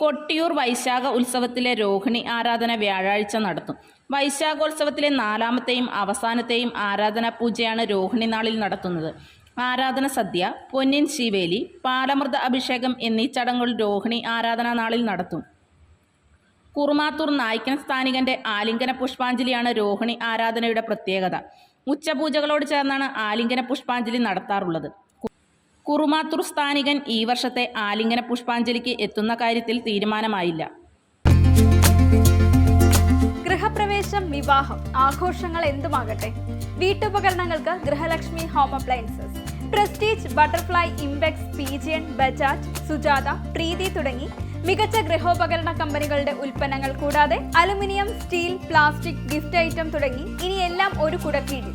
കൊട്ടിയൂർ വൈശാഖ ഉത്സവത്തിലെ രോഹിണി ആരാധന വ്യാഴാഴ്ച നടത്തും. വൈശാഖോത്സവത്തിലെ നാലാമത്തെയും അവസാനത്തെയും ആരാധനാ പൂജയാണ് രോഹിണി നാളിൽ നടത്തുന്നത്. ആരാധന സദ്യ പൊന്നിൻ ശിവേലി പാലമൃത അഭിഷേകം എന്നീ ചടങ്ങുകൾ രോഹിണി ആരാധനാ നാളിൽ നടത്തും. കുറുമാത്തൂർ നായ്ക്കൻ സ്ഥാനികന്റെ ആലിംഗന പുഷ്പാഞ്ജലിയാണ് രോഹിണി ആരാധനയുടെ പ്രത്യേകത. ഉച്ചപൂജകളോട് ചേർന്നാണ് ആലിംഗന പുഷ്പാഞ്ജലി നടത്താറുള്ളത്. കുറുമാത്തൂർ സ്ഥാനികൻ ഈ വർഷത്തെ ആലിംഗന പുഷ്പാഞ്ജലിക്ക് എത്തുന്ന കാര്യത്തിൽ തീരുമാനമായില്ല. ഗൃഹപ്രവേശം വിവാഹം ആഘോഷങ്ങൾ എന്തുമാകട്ടെ? വീട്ടുപകരണങ്ങൾക്ക് Grihalakshmi home appliances Prestige Butterfly Imbex Pigeon Bajaj Sujata Preethi തുടങ്ങി മികച്ച ഗൃഹോപകരണ കമ്പനികളുടെ ഉൽപ്പന്നങ്ങൾ കൂടാതെ aluminium steel plastic gift item തുടങ്ങി ഇനിയെല്ലാം ഒരു കുടക്കീഴിൽ.